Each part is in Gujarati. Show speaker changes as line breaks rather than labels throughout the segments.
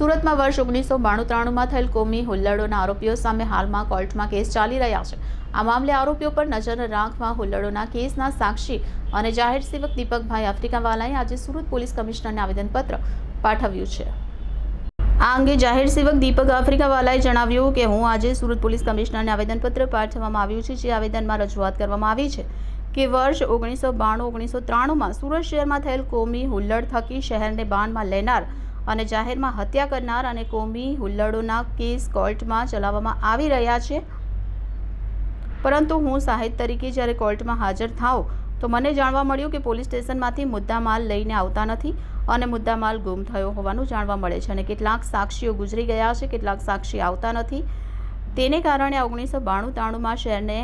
સુરતમાં વર્ષ ઓગણીસો બાણું ત્રાણુંમાં થયેલ કોમી હુલ્લડોના આરોપીઓ સામે હાલમાં કોર્ટમાં કેસ ચાલી રહ્યા છે. આ મામલે આરોપીઓ પર નજર રાખવા હુલ્લડોના કેસના સાક્ષી અને જાહેર સેવક દીપકભાઈ આફ્રિકાવાલાએ આજે સુરત પોલીસ કમિશનરને આવેદનપત્ર પાઠવ્યું છે. આ અંગે જાહેર સેવક દીપક આફ્રિકાવાલાએ જણાવ્યું કે, હું આજે સુરત પોલીસ કમિશનરને આવેદનપત્ર પાઠવવામાં આવ્યું છે, જે આવેદનમાં રજૂઆત કરવામાં આવી છે કે વર્ષ ઓગણીસો બાણું ઓગણીસો ત્રાણુંમાં સુરત શહેરમાં થયેલ કોમી હુલ્લડ થકી શહેરને બાનમાં લેનાર અને જાહેરમાં હત્યા કરનાર અને કોમી હુલ્લડોના કેસ કોર્ટમાં ચલાવવામાં આવી રહ્યા છે. પરંતુ હું સાહિદ તરીકે જ્યારે કોર્ટમાં હાજર થાઉં, તો મને જાણવા મળ્યું કે પોલીસ સ્ટેશનમાંથી મુદ્દામાલ લઈને આવતા નથી અને મુદ્દામાલ ગુમ થયો હોવાનું જાણવા મળે છે અને કેટલાક સાક્ષીઓ ગુજરી ગયા છે, કેટલાક સાક્ષી આવતા નથી. તેને કારણે ઓગણીસો બાણું ત્રાણુંમાં શહેરને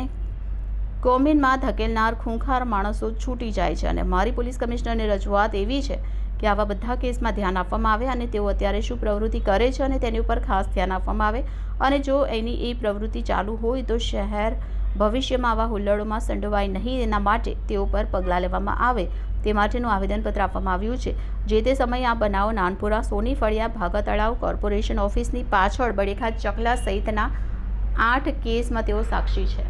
કોમિનમાં ધકેલનાર ખૂંખાર માણસો છૂટી જાય છે અને મારી પોલીસ કમિશનરની રજૂઆત એવી છે કે આવા બધા કેસમાં ધ્યાન આપવામાં આવે અને તેઓ અત્યારે શું પ્રવૃત્તિ કરે છે અને તેની ઉપર ખાસ ધ્યાન આપવામાં આવે. અને જો એની એ પ્રવૃત્તિ ચાલુ હોય તો શહેર ભવિષ્યમાં આવા હુલ્લડોમાં સંડોવાય નહીં એના માટે તેઓ પર પગલાં લેવામાં આવે. તે માટેનું આવેદનપત્ર આપવામાં આવ્યું છે. જે તે સમયે આ બનાવ નાનપુરા સોની ફળિયા ભાગા તળાવ કોર્પોરેશન ઓફિસની પાછળ બડેખા ચકલા સહિતના આઠ કેસમાં તેઓ સાક્ષી છે.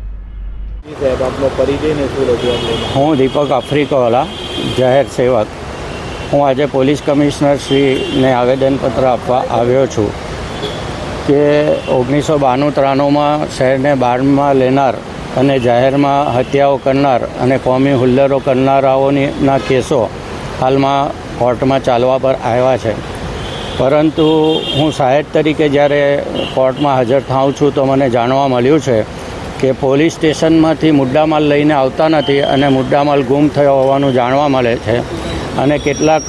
જી સાહેબ આપનો પરિચય ને શું રજૂઆત લઈને
હું દીપક આફ્રિકાવાલા જાહેર સેવક. હું આજે પોલીસ કમિશનર શ્રીને આવેદનપત્ર આપવા આવ્યો છું કે ઓગણીસો બાણું ત્રાણુંમાં શહેરને બારમાં લેનાર અને જાહેરમાં હત્યાઓ કરનાર અને કોમી હુલ્લરો કરનારાઓના કેસો હાલમાં કોર્ટમાં ચાલવા પર આવ્યા છે. પરંતુ હું સાહેબ તરીકે જ્યારે કોર્ટમાં હાજર થાઉં છું તો મને જાણવા મળ્યું છે કે પોલીસ સ્ટેશનમાંથી મુદ્દામાલ લઈને આવતા નથી અને મુદ્દામાલ ગુમ થયો હોવાનું જાણવા મળે છે. અને કેટલાક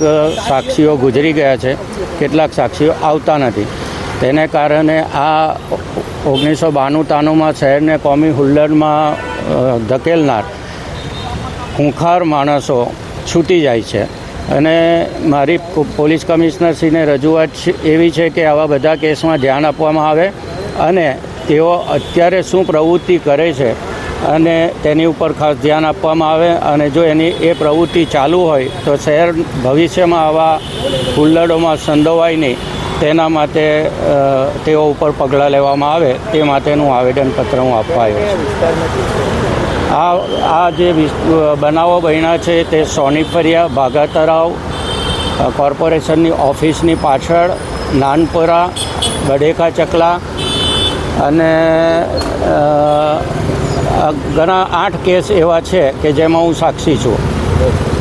સાક્ષીઓ ગુજરી ગયા છે. કેટલાક સાક્ષીઓ આવતા નથી. તેને કારણે આ ઓગણીસો બાણું તાણુંમાં શહેરને કોમી હુલ્લડમાં ધકેલનાર ખૂંખાર માણસો છૂટી જાય છે. અને મારી પોલીસ કમિશનરશ્રીને રજૂઆત એવી છે કે આવા બધા કેસમાં ધ્યાન આપવામાં આવે અને તેઓ અત્યારે શું પ્રવૃત્તિ કરે છે અને તેની ઉપર ખાસ ધ્યાન આપવામાં આવે અને જો એની એ પ્રવૃત્તિ ચાલુ હોય તો શહેર ભવિષ્યમાં આવા હુલ્લડોમાં સંડોવાય નહીં. તેના માટે તેઓ ઉપર પગલાં લેવામાં આવે તે માટેનું આવેદનપત્ર હું આપવા આવ્યો છું. આ આ જે બનાવો બન્યા છે તે સોની ફરિયા, ભાગા તળાવ કોર્પોરેશનની ઓફિસની પાછળ, નાનપુરા ગડેકા ચકલા અને ઘણા આઠ કેસ એવા છે કે જેમાં હું સાક્ષી છું.